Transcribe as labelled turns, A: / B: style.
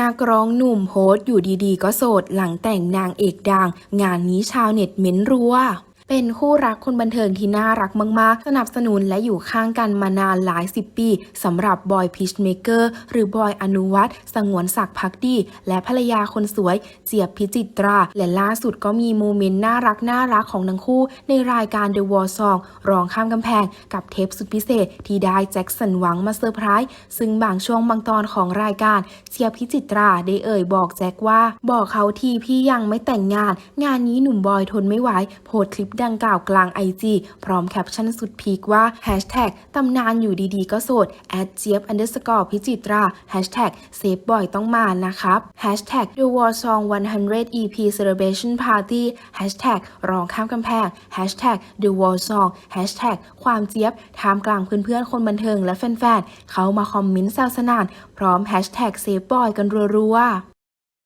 A: นักร้องหนุ่มโฮสต์อยู่ดีๆ ก็โสดหลังแต่งนางเอกดัง งานนี้ชาวเน็ตเม้นรัว เป็นคู่รักคนบันเทิงที่น่ารักมาก ๆ สนับสนุนและอยู่ข้างกันมานานหลายสิบปีสำหรับบอยพีชเมเกอร์หรือบอยอนุวัฒน์สงวนศักดิ์พักดี และภรรยาคนสวย เจียบพิจิตรา และล่าสุดก็มีโมเมนต์น่ารักน่ารักของทั้งคู่ ในรายการ The War Song ร้องข้ามกำแพงกับเทปสุดพิเศษที่ได้แจ็คสันหวังมาเซอร์ไพรส์ซึ่งบางช่วงบางตอนของรายการเจียบพิจิตราได้เอ่ยบอกแจ็คว่า บอกเขาทีพี่ยังไม่แต่งงาน งานนี้หนุ่มบอยทนไม่ไหวโพสคลิปดังกล่าวกลางไอจีพร้อมแคปชั่นสุดพีคว่า Hashtag ตำนานอยู่ดีๆ ก็โสดเจี๊ยบ underscore พิจิตรา Hashtag เซฟบอยต้องมานะครับ Hashtag The War Song 100 EP Celebration Party Hashtag ร้องข้ามกำแพง Hashtag The War Song Hashtag ความเจี๊ยบท่ามกลางเพื่อนๆ คนบันเทิงและแฟนๆ เขามาคอมเมนต์แซวสนาน พร้อม Hashtag เซฟบอยกันรัวๆ